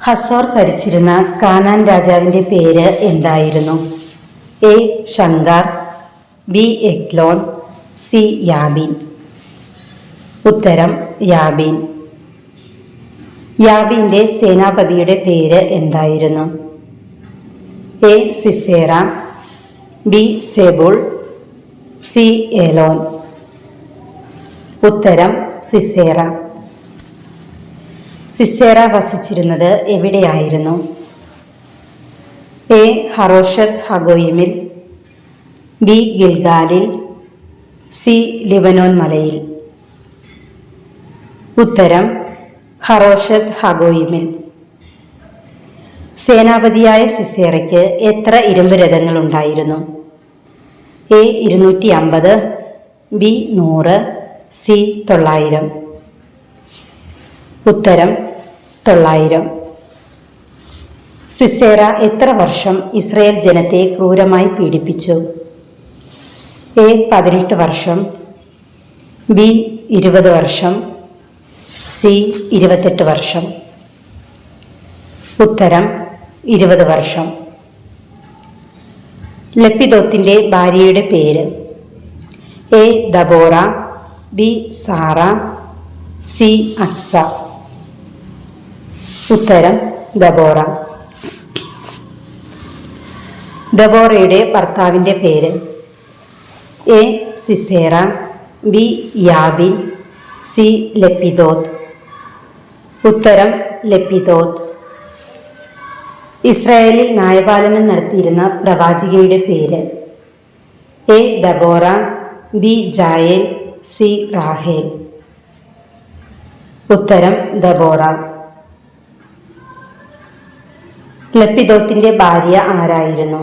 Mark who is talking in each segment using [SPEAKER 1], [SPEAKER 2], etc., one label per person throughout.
[SPEAKER 1] ഹസോർ ഭരിച്ചിരുന്ന കാനാൻ രാജാവിന്റെ പേര് എന്തായിരുന്നു? A. Shamgar B Eglon C Jabin. ഉത്തരം യാബീൻ. യാബിന്റെ സേനാപതിയുടെ പേര് എന്തായിരുന്നു? A Sisera B Zebul C Elon. ഉത്തരം സിസേറ. സിസേറ വസിച്ചിരുന്നത് എവിടെയായിരുന്നു? എ ഹറോഷത്ത് ഹഗോയിമിൽ ബി ഗിൽഗാലിൽ സി ലിബനോൻ മലയിൽ. ഉത്തരം ഹറോഷത് ഹഗോയിമിൽ. സേനാപതിയായ സിസേറയ്ക്ക് എത്ര ഇരുമ്പ് രഥങ്ങൾ ഉണ്ടായിരുന്നു എ ഇരുന്നൂറ്റി അമ്പത് ബി നൂറ് സി തൊള്ളായിരം. ഉത്തരം തൊള്ളായിരം. സിസേറ എത്ര വർഷം ഇസ്രയേൽ ജനത്തെ ക്രൂരമായി പീഡിപ്പിച്ചു? എ പതിനെട്ട് വർഷം ബി ഇരുപത് വർഷം സി ഇരുപത്തെട്ട് വർഷം. ഉത്തരം ഇരുപത് വർഷം. ലപ്പിതോത്തിന്റെ ഭാര്യയുടെ പേര്. A Deborah B Sarah C Achsah. ഉത്തരം ദബോറ. ദബോറയുടെ ഭർത്താവിന്റെ പേര്. A Sisera B Jabin C Lappidoth ഉത്തരം ലപ്പിദോത്ത് ഇസ്രായേലിൽ ന്യായപാലനം നടത്തിയിരുന്ന പ്രവാചികയുടെ പേര് A Deborah B Jael C റാഹേൽ. ഉത്തരം ദബോറ. ലപ്പിദോത്തിന്റെ ഭാര്യ ആരായിരുന്നു?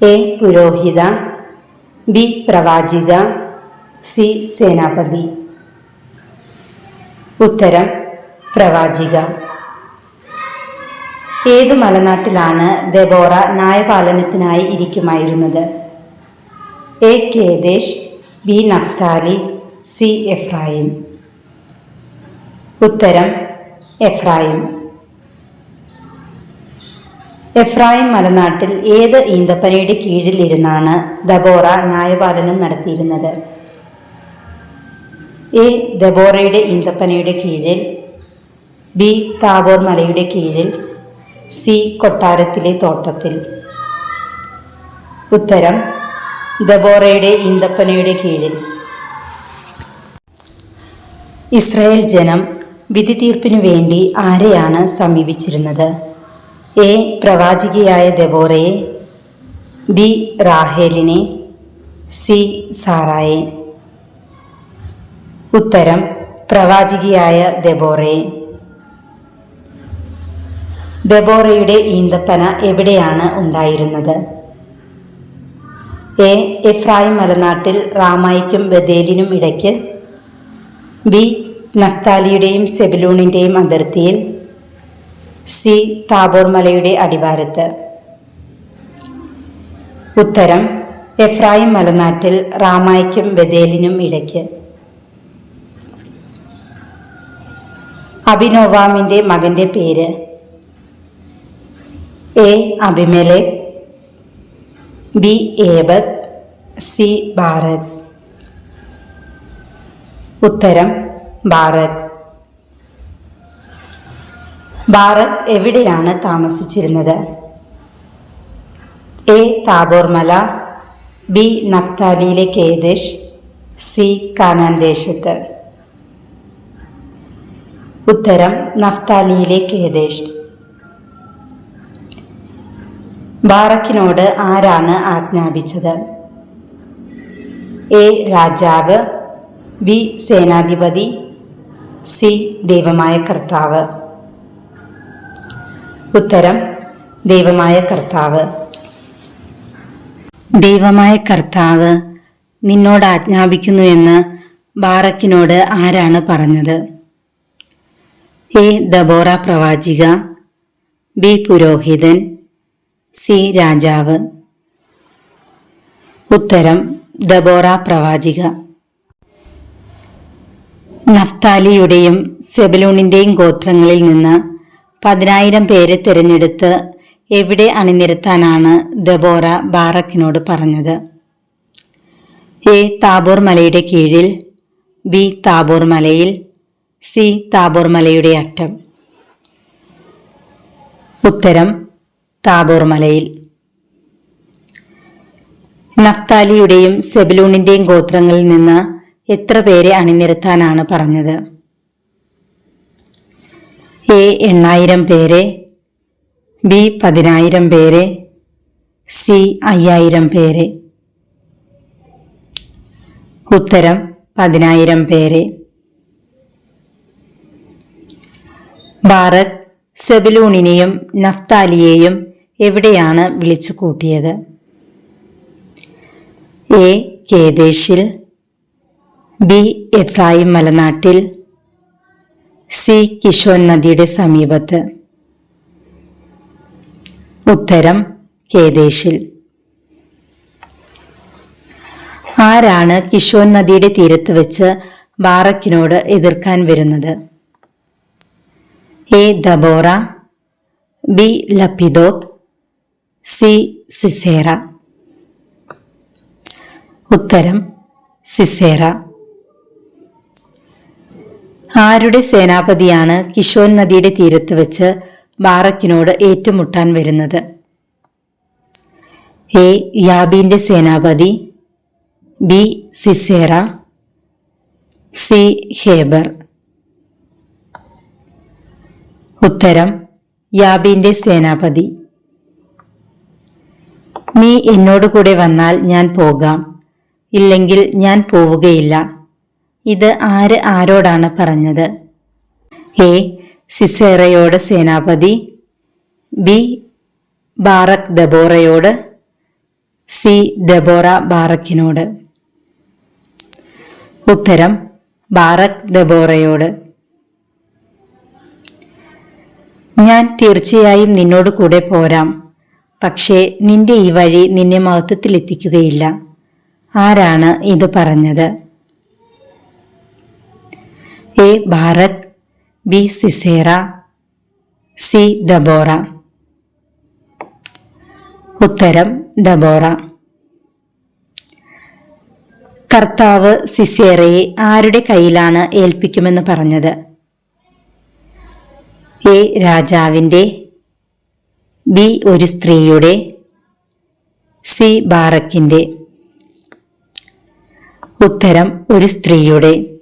[SPEAKER 1] എ പുരോഹിത ബി പ്രവാചിക സി സേനാപതി. ഉത്തരം പ്രവാചിക. ഏതു മലനാട്ടിലാണ് ദബോറ ന്യായപാലനത്തിനായി ഇരിക്കുമായിരുന്നത്? A. Kedesh B. Naphtali C. Ephraim. ഉത്തരം എഫ്രായിം. എഫ്രായിം മലനാട്ടിൽ ഏത് ഈന്തപ്പനയുടെ കീഴിലിരുന്നാണ് ദബോറ ന്യായപാലനം നടത്തിയിരുന്നത്? എ. ദബോറയുടെ ഈന്തപ്പനയുടെ കീഴിൽ ബി. താബോർ മലയുടെ കീഴിൽ സി. കൊട്ടാരത്തിലെ തോട്ടത്തിൽ. ഉത്തരം ദബോറയുടെ ഈന്തപ്പനയുടെ കീഴിൽ. ഇസ്രായേൽ ജനം വിധി തീർപ്പിനു വേണ്ടി ആരെയാണ് സമീപിച്ചിരുന്നത്? എ പ്രവാചികയായ ദബോറയെ ബി റാഹേലിനെ സി സാറായെ. ഉത്തരം പ്രവാചികയായ ദബോറയെ. ദബോറയുടെ ഈന്തപ്പന എവിടെയാണ് ഉണ്ടായിരുന്നത്? എ എഫ്രായിം മലനാട്ടിൽ റാമായിക്കും ബദേലിനും ഇടയ്ക്ക് ബി നഫ്താലിയുടെയും സെബിലൂണിന്റെയും അതിർത്തിയിൽ സി. താബോർ മലയുടെ അടിവാരത്ത്. ഉത്തരം എഫ്രായിം മലനാട്ടിൽ റാമായ്ക്കും ബദേലിനും ഇടയ്ക്ക്. അഭിനോവാമിന്റെ മകന്റെ പേര്. എ. അഭിമലെ ബി. ഏബത് സി. ഭാരത് ഉത്തരം ഭാരത് ഭാരത് എവിടെയാണ് താമസിച്ചിരുന്നത്? എ. താബോർമല ബി. നക്താലിയിലെ കേദേശ് സി. കാനാൻ ദേശത്ത് ഉത്തരം നഫ്താലിയിലെ കേദേശ് ബാറക്കിനോട് ആരാണ് ആജ്ഞാപിച്ചത്? എ. രാജാവ് ബി. സേനാധിപതി സി. ദൈവമായ കർത്താവ്. ഉത്തരം ദൈവമായ കർത്താവ്. ദൈവമായ കർത്താവ് നിന്നോട് ആജ്ഞാപിക്കുന്നു എന്ന് ബാറക്കിനോട് ആരാണ് പറഞ്ഞത്? എ. ദബോറ പ്രവാചിക ബി. പുരോഹിതൻ സി. രാജാവ്. ഉത്തരം ദബോറ പ്രവാചിക. നഫ്താലിയുടെയും സെബലൂണിന്റെയും ഗോത്രങ്ങളിൽ നിന്ന് പതിനായിരം പേരെ തിരഞ്ഞെടുത്ത് എവിടെ അണിനിരത്താനാണ് ദബോറ ബാറക്കിനോട് പറഞ്ഞത്? എ. താബോർ മലയുടെ കീഴിൽ ബി. താബോർ മലയിൽ സി. താബോർ മലയുടെ അറ്റം. ഉത്തരം താബോർ മലയിൽ. നഫ്താലിയുടെയും സെബലൂണിന്റെയും ഗോത്രങ്ങളിൽ നിന്ന് എത്ര പേരെ അണിനിരത്താനാണ് പറഞ്ഞത്? എ എണ്ണായിരം പേരെ ബി പതിനായിരം പേരെ സി അയ്യായിരം പേരെ. ഉത്തരം പതിനായിരം പേരെ. ബാറക് സെബലൂണിനെയും നഫ്താലിയെയും എവിടെയാണ് വിളിച്ചു കൂട്ടിയത്? എ കേദേശിൽ ബി എഫ്രായിം മലനാട്ടിൽ സി കിഷോൻ നദിയുടെ സമീപത്ത്. ഉത്തരം കേദേശിൽ. ആരാണ് കിഷോൻ നദിയുടെ തീരത്ത് വെച്ച് ബാറക്കിനോട് എതിർക്കാൻ വരുന്നത്? A. Deborah B. Lappidoth C. Sisera. ഉത്തരം സിസേറ. ആരുടെ സേനാപതിയാണ് കിഷോൻ നദിയുടെ തീരത്ത് വെച്ച് ബാറക്കിനോട് ഏറ്റുമുട്ടാൻ വരുന്നത്? എ. യാബിന്റെ സേനാപതി. ബി. സിസേറ. സി. ഹേബർ. ഉത്തരം യാബിന്റെ സേനാപതി. നീ എന്നോട് കൂടെ വന്നാൽ ഞാൻ പോകാം. ഇല്ലെങ്കിൽ ഞാൻ പോവുകയില്ല. ഇത് ആര് ആരോടാണ് പറഞ്ഞത്? എ. സിസേറയോട് സേനാപതി. ബി. ബാറക് ദബോറയോട്. സി. ദബോറ ബാറക്കിനോട്. ഉത്തരം ബാറക് ദബോറയോട്. ഞാൻ തീർച്ചയായും നിന്നോട് കൂടെ പോരാം. പക്ഷേ നിന്റെ ഈ വഴി നിന്നെ മഹത്വത്തിലെത്തിക്കുകയില്ല. ആരാണ് ഇത് പറഞ്ഞത്? എ ഭാരത് ബി സിസേറ സി ദബോറ. ഉത്തരം ദബോറ. കർത്താവ് സിസേറയെ ആരുടെ കയ്യിലാണ് ഏൽപ്പിക്കുമെന്ന് പറഞ്ഞത്? എ രാജാവിന്റെ ബി ഒരു സ്ത്രീയുടെ സി ബാറക്കിന്റെ. ഉത്തരം ഒരു സ്ത്രീയുടെ.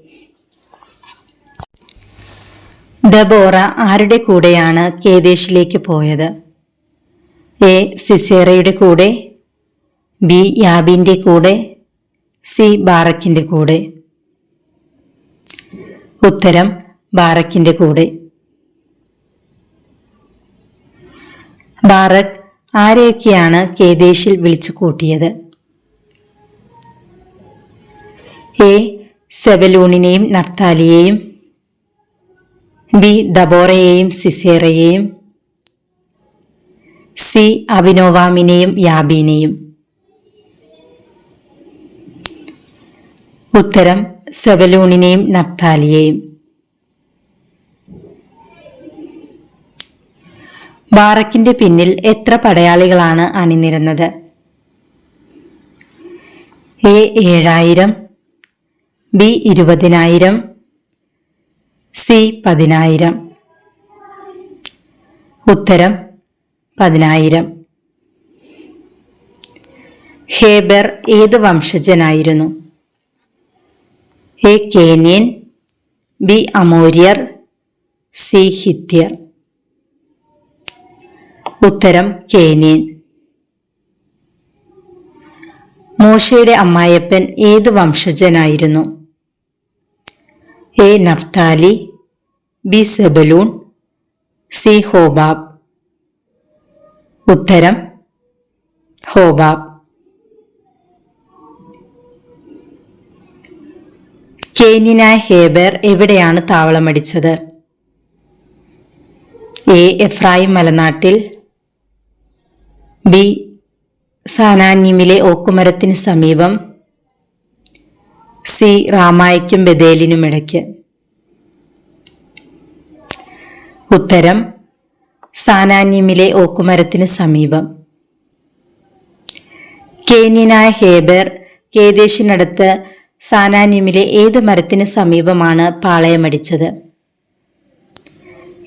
[SPEAKER 1] ദബോറ ആരുടെ കൂടെയാണ് കേദേശിലേക്ക് പോയത്? എ. സിസേറയുടെ കൂടെ ബി. യാബിന്റെ കൂടെ സി. ബാറക്കിന്റെ കൂടെ. ഉത്തരം ബാറക്കിന്റെ കൂടെ. ബാറക് ആരെയൊക്കെയാണ് കേദേശിൽ വിളിച്ചു കൂട്ടിയത്? എ. സെബലൂണിനെയും നഫ്താലിയെയും ബി ദബോറയെയും സിസേറയെയും സി അഭിനോവാമിനെയും യാബീനെയും. ഉത്തരം സെബലൂണിനെയും നഫ്താലിയെയും. ബാറക്കിന്റെ പിന്നിൽ എത്ര പടയാളികളാണ് അണിനിരന്നത്? എ ഏഴായിരം ബി ഇരുപതിനായിരം സി പതിനായിരം. ഉത്തരം പതിനായിരം. ഹേബർ ഏത് വംശജനായിരുന്നു? എ കേനിയൻ ബി അമോര്യർ സി ഹിത്യർ. ഉത്തരം കേനിയൻ. മോശയുടെ അമ്മായപ്പൻ ഏത് വംശജനായിരുന്നു? A Naphtali B Zebulun C Hobab ഉത്തരം ഹോബാബ്. കേന്യനായ ഹേബർ എവിടെയാണ് താവളമടിച്ചത്? എ. എഫ്രായിം മലനാട്ടിൽ ബി. സാനാന്യമിലെ ഓക്കുമരത്തിന് സമീപം സി. റാമായ്ക്കും ബദേലിനുമിടയ്ക്ക് ഉത്തരം സാനാന്യമിലെ ഓക്കുമരത്തിന് സമീപം. കേന്യനായ ഹേബർ കേദേശിനടുത്ത് സാനാന്യമിലെ ഏത് മരത്തിന് സമീപമാണ് പാളയമടിച്ചത്?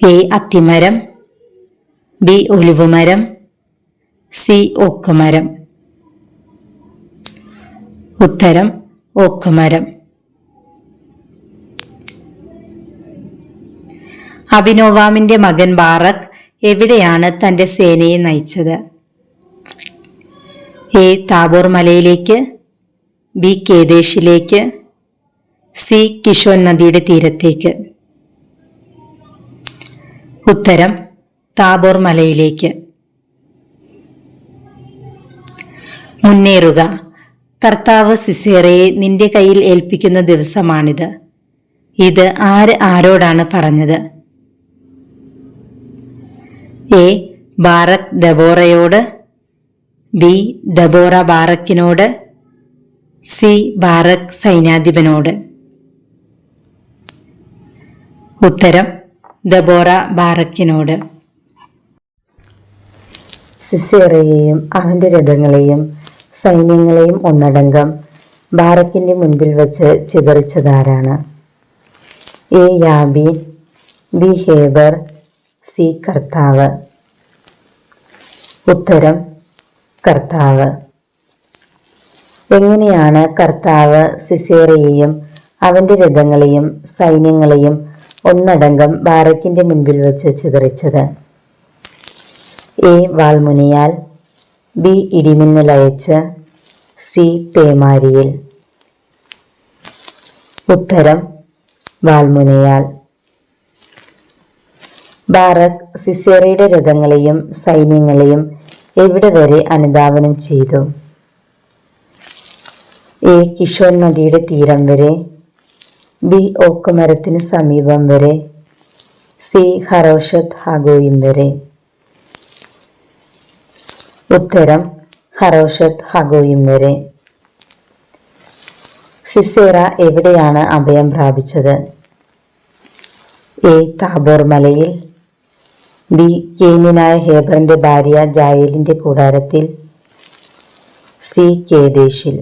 [SPEAKER 1] എ. അത്തിമരം ബി. ഒലിവുമരം സി. ഓക്കുമരം. ഉത്തരം ഓക്കുമരം. അഭിനോവാമിന്റെ മകൻ ബാറക് എവിടെയാണ് തന്റെ സേനയെ നയിച്ചത്? എ. താബോർ മലയിലേക്ക് ബി. കേദേശിലേക്ക് സി. കിഷോൻ നദിയുടെ തീരത്തേക്ക്. ഉത്തരം താബോർ മലയിലേക്ക്. മുന്നേറുക. കർത്താവ് സിസേറയെ നിന്റെ കയ്യിൽ ഏൽപ്പിക്കുന്ന ദിവസമാണിത്. ഇത് ആര് ആരോടാണ് പറഞ്ഞത്? എ. ബാറക് ദബോറയോട് ബി. ദബോറ ബാറക്കിനോട് സി. ബാറക് സൈന്യാധിപനോട്. ഉത്തരം ദബോറ ബാറക്കിനോട്. സിസേറയെയും അവന്റെ രഥങ്ങളെയും സൈന്യങ്ങളെയും ഒന്നടങ്കം ബാറക്കിന്റെ മുൻപിൽ വെച്ച് ചിതറിച്ചതാരാണ്? A. Jabin B. Heber C കർത്താവ്. ഉത്തരം കർത്താവ്. എങ്ങനെയാണ് കർത്താവ് സിസേറയെയും അവന്റെ രഥങ്ങളെയും സൈന്യങ്ങളെയും ഒന്നടങ്കം ബാറക്കിന്റെ മുൻപിൽ വെച്ച് ചിതറിച്ചത്? എ. വാൾമുനിയാൽ ബി. ഇടിമിന്നലയച്ച് സി. പേമാരിയിൽ. ഉത്തരം വാൾമുനയാൽ. ബാറക് സിസേറയുടെ രഥങ്ങളെയും സൈന്യങ്ങളെയും എവിടെ വരെ അനുധാവനം ചെയ്തു? എ. കിഷോൻ നദിയുടെ തീരം വരെ. ബി. ഓക്കുമരത്തിന് സമീപം വരെ. സി. ഹറോഷത്ത് ഹാഗോയിം വരെ. ഉത്തരം ഹറോഷത്ത് ഹഗോയിം വരെ. സിസേറ എവിടെയാണ് അഭയം പ്രാപിച്ചത്? എ. താബോർ മലയിൽ ബി കെയിനായ ഹേബറിന്റെ ഭാര്യ ജായേലിന്റെ കൂടാരത്തിൽ സി കേദേശിൽ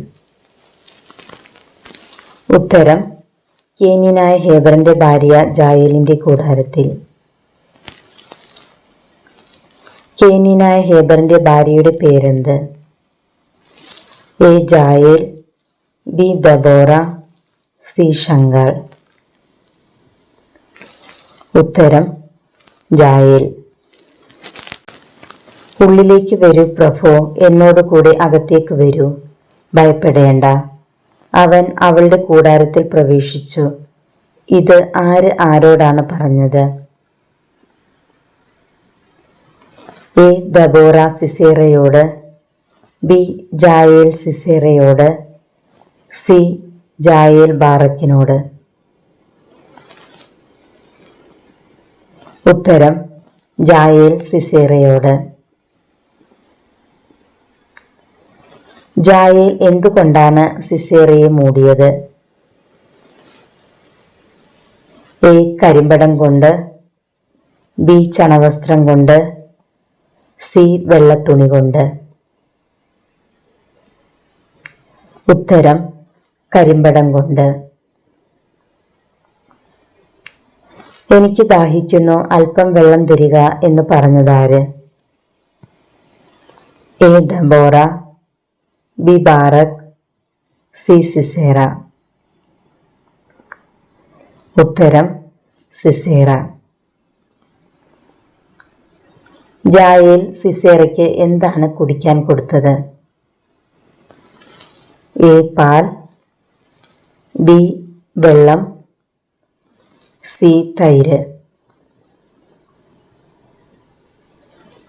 [SPEAKER 1] ഉത്തരം കേനിനായ ഹേബറിന്റെ ഭാര്യ ജായേലിന്റെ കൂടാരത്തിൽ. കേനിനായ ഹേബറിന്റെ ഭാര്യയുടെ പേരെന്ത്? A Jael B Deborah C Shamgar ഉത്തരം ജായേൽ. ഉള്ളിലേക്ക് വരൂ പ്രഭു എന്നോട് കൂടെ അകത്തേക്ക് വരൂ. ഭയപ്പെടേണ്ട. അവൻ അവളുടെ കൂടാരത്തിൽ പ്രവേശിച്ചു. ഇത് ആര് ആരോടാണ് പറഞ്ഞത്? എ ദബോറ സിസേറയോട് ബി ജായേൽ സിസേറയോട് സി ജായേൽ ബാറക്കിനോട്. ഉത്തരം ജായേൽ സിസേറയോട്. ജായേൽ എന്തുകൊണ്ടാണ് സിസേറയെ മൂടിയത്? എ. കരിമ്പടം കൊണ്ട് ബി. ചണവസ്ത്രം കൊണ്ട് സി. വെള്ളത്തുണി കൊണ്ട്. ഉത്തരം കരിമ്പടം കൊണ്ട്. എനിക്ക് ദാഹിക്കുന്നു അല്പം വെള്ളം തരിക എന്ന് പറഞ്ഞതാര്? A. Deborah B. Barak C. Sisera. ഉത്തരം സിസേറ. ജായിൽ സിസേറയ്ക്ക് എന്താണ് കുടിക്കാൻ കൊടുത്തത്? എ. പാൽ ബി. വെള്ളം സി തൈര്.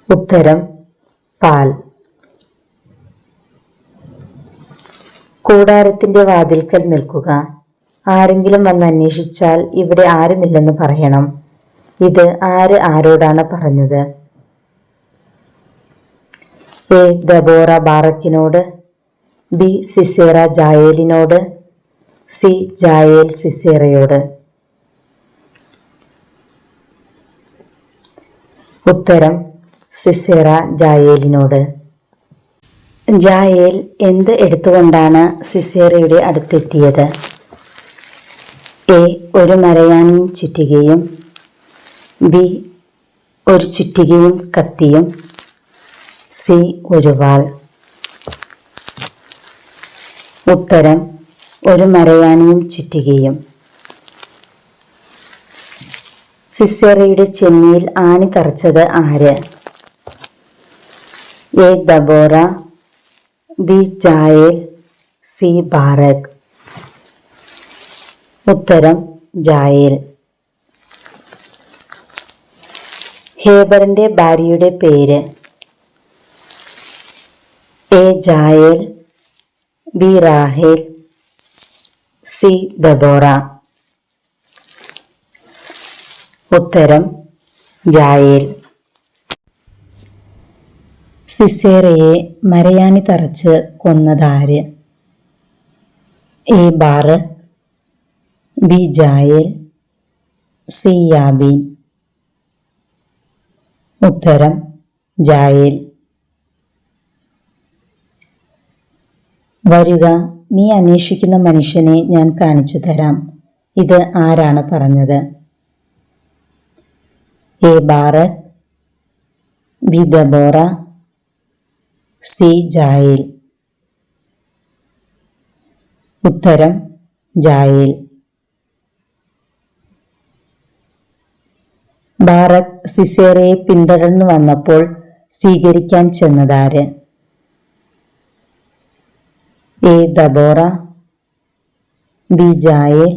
[SPEAKER 1] ഉത്തരം പാൽ. കൂടാരത്തിന്റെ വാതിൽക്കൽ നിൽക്കുക. ആരെങ്കിലും വന്ന് അന്വേഷിച്ചാൽ ഇവിടെ ആരുമില്ലെന്ന് പറയണം. ഇത് ആര് ആരോടാണ് പറഞ്ഞത്? എ. ദബോറ ബാറക്കിനോട്. ബി. സിസേറ ജായേലിനോട്. സി. ജായേൽ സിസേറയോട്. ഉത്തരം സിസേറ ജായേലിനോട്. ജായേൽ എന്ത് എടുത്തുകൊണ്ടാണ് സിസേറയുടെ അടുത്തെത്തിയത്? എ ഒരു മരയാണിയും ചുറ്റികയും ബി ഒരു ചുറ്റികയും കത്തിയും സി ഒരു വാൾ. ഉത്തരം ഒരു മരയാണിയും ചുറ്റികയും. സിസേറയുടെ ചെന്നിയിൽ ആണി തറച്ചത് ആര്? A. Deborah B. Jael C. Barak. ഉത്തരം ജായേൽ. ഹേബറിന്റെ ഭാര്യയുടെ പേര്. A. Jael B. Rahel C. Deborah. ഉത്തരം ജായേൽ. സിസേറയെ മരയാണി തറച്ച് കൊന്നതാര്? A bar B Jael C Jabin. ഉത്തരം ജായേൽ. വരുക നീ അന്വേഷിക്കുന്ന മനുഷ്യനെ ഞാൻ കാണിച്ചു തരാം. ഇത് ആരാണ് പറഞ്ഞത്? A Barak B Deborah C Jael. ഉത്തരം ജായേൽ. ഭാരത് സിസേറയെ പിന്തുടർന്നു വന്നപ്പോൾ സ്വീകരിക്കാൻ ചെന്നതാര്? A Deborah B Jael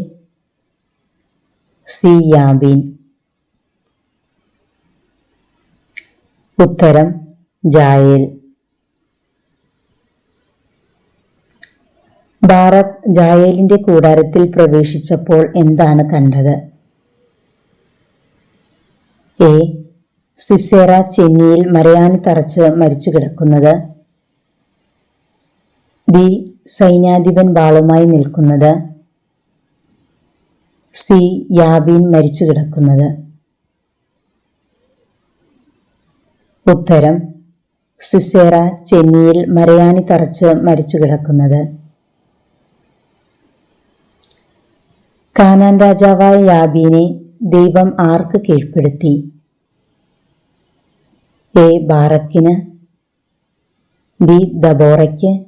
[SPEAKER 1] C Jabin. ഉത്തരം ജായേൽ. ഭാരത് ജായേലിന്റെ കൂടാരത്തിൽ പ്രവേശിച്ചപ്പോൾ എന്താണ് കണ്ടത്? എ. സിസേറ ചെന്നിയിൽ മരയാനി തറച്ച് മരിച്ചു കിടക്കുന്നത്. ബി. സൈന്യാധിപൻ വാളുമായി നിൽക്കുന്നത്. സി. യാബീൻ മരിച്ചു കിടക്കുന്നത്. ഉത്തരം. സിസേറ ചെന്നിയിൽ മരയാനി തറച്ച് മരിച്ചു കിടക്കുന്നത്. കാനാൻ രാജാവായ യാബീനെ ദൈവം ആർക്ക് കീഴ്പ്പെടുത്തി? എ. ബാറക്കിന് ബി. ദബോറയ്ക്ക്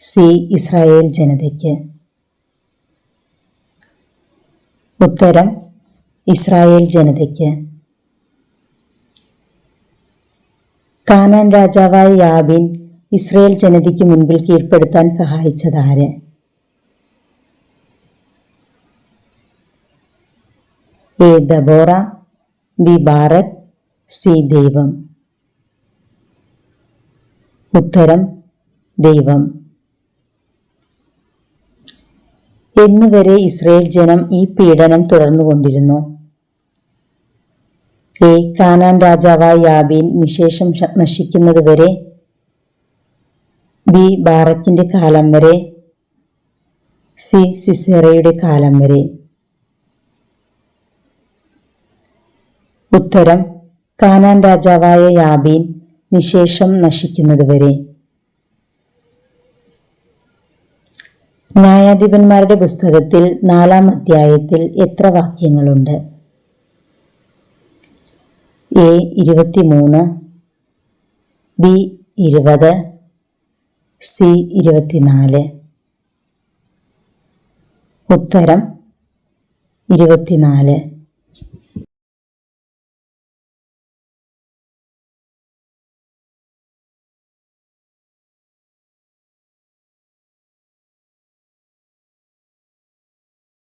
[SPEAKER 1] സി. ഇസ്രായേൽ ജനതയ്ക്ക്. ഉത്തരം ഇസ്രായേൽ ജനതയ്ക്ക്. കാനാൻ രാജാവായ യാബിൻ ഇസ്രയേൽ ജനതയ്ക്ക് മുൻപിൽ കീഴ്പ്പെടുത്താൻ സഹായിച്ചതാര്? A. Deborah B. Bharat C. ദൈവം. ഉത്തരം ദൈവം. എന്നുവരെ ഇസ്രയേൽ ജനം ഈ പീഡനം തുടർന്നുകൊണ്ടിരുന്നു. എ കാനാൻ രാജാവായ യാബീൻ നിശേഷം നശിക്കുന്നത് വരെ ബി ബാറക്കിന്റെ കാലം വരെ സി സിസേറയുടെ കാലം വരെ. ഉത്തരം കാനാൻ രാജാവായ യാബീൻ നിശേഷം നശിക്കുന്നതുവരെ ന്യായാധിപന്മാരുടെ പുസ്തകത്തിൽ നാലാം അധ്യായത്തിൽ എത്ര വാക്യങ്ങളുണ്ട്? എ ഇരുപത്തി മൂന്ന് ബി ഇരുപത് സി ഇരുപത്തിനാല്. ഉത്തരം ഇരുപത്തിനാല്.